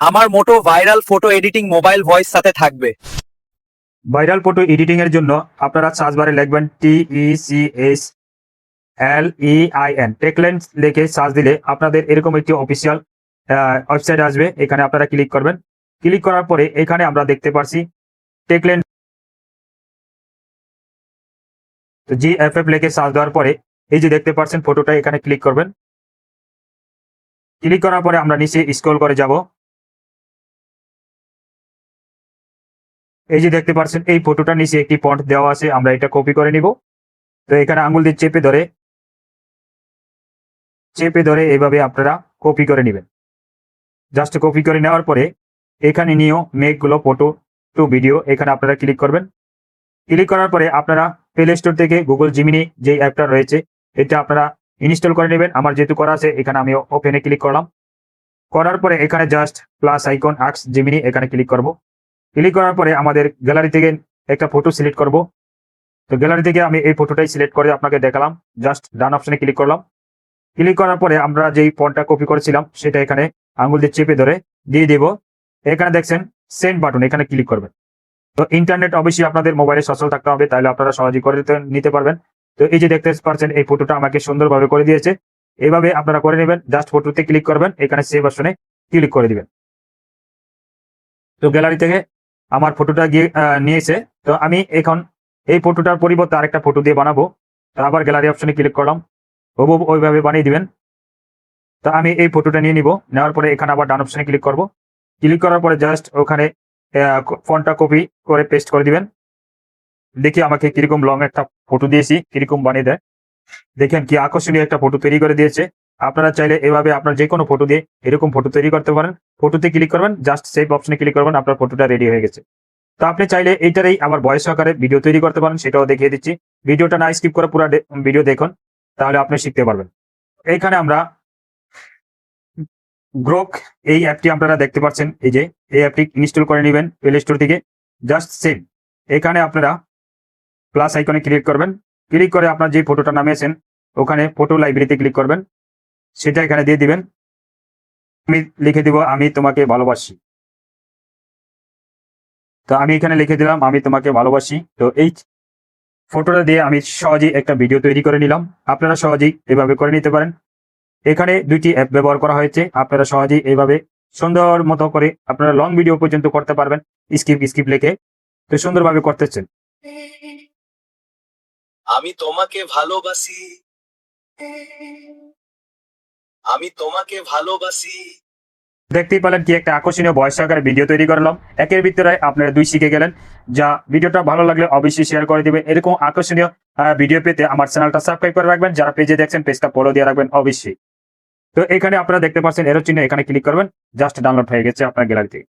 আমার motto viral photo editing mobile voice সাথে থাকবে। ভাইরাল ফটো এডিটিং এর জন্য আপনারা সার্চ বারে লিখবেন T E C S L E I N Techlens লিখে সার্চ দিলে আপনাদের এরকম একটি অফিসিয়াল ওয়েবসাইট আসবে। এখানে আপনারা ক্লিক করবেন। ক্লিক করার পরে এখানে আমরা দেখতে পারছি টেকলেন তো জি এফ এফ লিখে সার্চ দেওয়ার পরে এই যে দেখতে পাচ্ছেন ফটোটা এখানে ক্লিক করবেন। ক্লিক করার পরে আমরা নিচে স্ক্রল করে যাব। এই যে দেখতে পাচ্ছেন এই ফটোটা নিচে একটি পন্ট দেওয়া আছে, আমরা এটা কপি করে নিব। তো এখানে আঙ্গুল দিয়ে চেপে ধরে চেপে ধরে এভাবে আপনারা কপি করে নেবেন। জাস্ট কপি করে নেওয়ার পরে, এখানে নিয়েও মেঘগুলো ফটো টু ভিডিও এখানে আপনারা ক্লিক করবেন। ক্লিক করার পরে আপনারা প্লে স্টোর থেকে গুগল জিমিনি যে অ্যাপটা রয়েছে, এটা আপনারা ইনস্টল করে নেবেন। আমার যেহেতু করা আছে, এখানে আমি ওপেনে ক্লিক করলাম। করার পরে এখানে জাস্ট প্লাস আইকন আক্স জিমিনি এখানে ক্লিক করব। ক্লিক করার পরে আমাদের গ্যালারি থেকে একটা ফটো সিলেক্ট করব। তো গ্যালারি থেকে আমি এই ফটোটাই সিলেক্ট করে আপনাকে দেখালাম। জাস্ট ডান অপশনে ক্লিক করলাম। ক্লিক করার পরে আমরা যেই ফোনটা কপি করেছিলাম, সেটা এখানে আঙ্গুল দিয়ে চেপে ধরে দিয়ে দিব। এখানে দেখছেন সেন্ড বাটন এখানে ক্লিক করবেন। তো ইন্টারনেট অবশ্যই আপনাদের মোবাইলে সচল থাকতে হবে, তাহলে আপনারা সহজেই করে নিতে পারবেন। তো এই যে দেখতে পাচ্ছেন, এই ফটোটা আমাকে সুন্দরভাবে করে দিয়েছে। এইভাবে আপনারা করে নেবেন জাস্ট ফটোতে ক্লিক করবেন, এখানে সেভ অপশনে ক্লিক করে দিবেন। তো গ্যালারি থেকে আমার ফটোটা গিয়ে নিয়েছে। তো আমি এখন এই ফটোটার পরিবর্তে আরেকটা ফটো দিয়ে বানাবো। তো আবার গ্যালারি অপশনে ক্লিক করলাম। হবু ওইভাবে বানিয়ে দিবেন। তো আমি এই ফটোটা নিয়ে নিব। নেওয়ার পরে এখানে আবার ডান অপশনে ক্লিক করব। ক্লিক করার পরে জাস্ট ওখানে ফোনটা কপি করে পেস্ট করে দিবেন। দেখি আমাকে কীরকম লং একটা ফটো দিয়েছি, কীরকম বানিয়ে দেয়। দেখেন কি আকর্ষণীয় একটা ফটো তৈরি করে দিয়েছে। আপনারা চাইলে এভাবে আপনার যে কোনো ফটো দিয়ে এরকম ফটো তৈরি করতে পারেন। ফটোতে ক্লিক করবেন জাস্ট সেভ অপশনে ক্লিক করবেন, আপনার ফটোটা রেডি হয়ে গেছে। তো আপনি চাইলে এইটারই আবার বয়স আকারে ভিডিও তৈরি করতে পারেন, সেটাও দেখিয়ে দিচ্ছি। ভিডিওটা না স্কিপ করে পুরো ভিডিও দেখুন, তাহলে আপনি শিখতে পারবেন। এইখানে আমরা গ্রোক এই অ্যাপটি আপনারা দেখতে পাচ্ছেন, এই যে এই অ্যাপটি ইনস্টল করে নেবেন প্লে স্টোর থেকে। জাস্ট সেভ এখানে আপনারা প্লাস আইকনে ক্লিক করবেন। ক্লিক করে আপনার যে ফটোটা নামিয়েছেন, ওখানে ফটো লাইব্রেরিতে ক্লিক করবেন। সেটা এখানে দিয়ে দিবেন। আমি লিখে দিব, আমি তোমাকে ভালোবাসি। তো আমি এখানে লিখে দিলাম, আমি তোমাকে ভালোবাসি। তো এই ফটোটা দিয়ে আমি সহজেই একটা ভিডিও তৈরি করে নিলাম। আপনারা সহজেই এভাবে করে নিতে পারেন। এখানে দুইটি অ্যাপ ব্যবহার করা হয়েছে। আপনারা সহজেই এইভাবে সুন্দর মতো করে আপনারা লং ভিডিও পর্যন্ত করতে পারবেন, স্কিপ স্কিপ লিখে। তো সুন্দরভাবে করতেছেন। আমি তোমাকে ভালোবাসি। আমি তোমাকে ভালোবাসি। দেখতেই পেলেন কি একটা আকর্ষণীয় বয়স আকারে ভিডিও তৈরি করলাম। একের ভিতরে আপনারা দুই শিখে গেলেন। যা ভিডিওটা ভালো লাগলে অবশ্যই শেয়ার করে দিবেন। এরকম আকর্ষণীয় ভিডিও পেতে আমার চ্যানেলটা সাবস্ক্রাইব করে রাখবেন। যারা পেজে দেখছেন, পেজটা ফলো দিয়ে রাখবেন অবশ্যই। তো এখানে আপনারা দেখতে পাচ্ছেন এরো চিহ্ন এখানে ক্লিক করবেন। জাস্ট ডাউনলোড হয়ে গেছে আপনার গ্যালারি থেকে।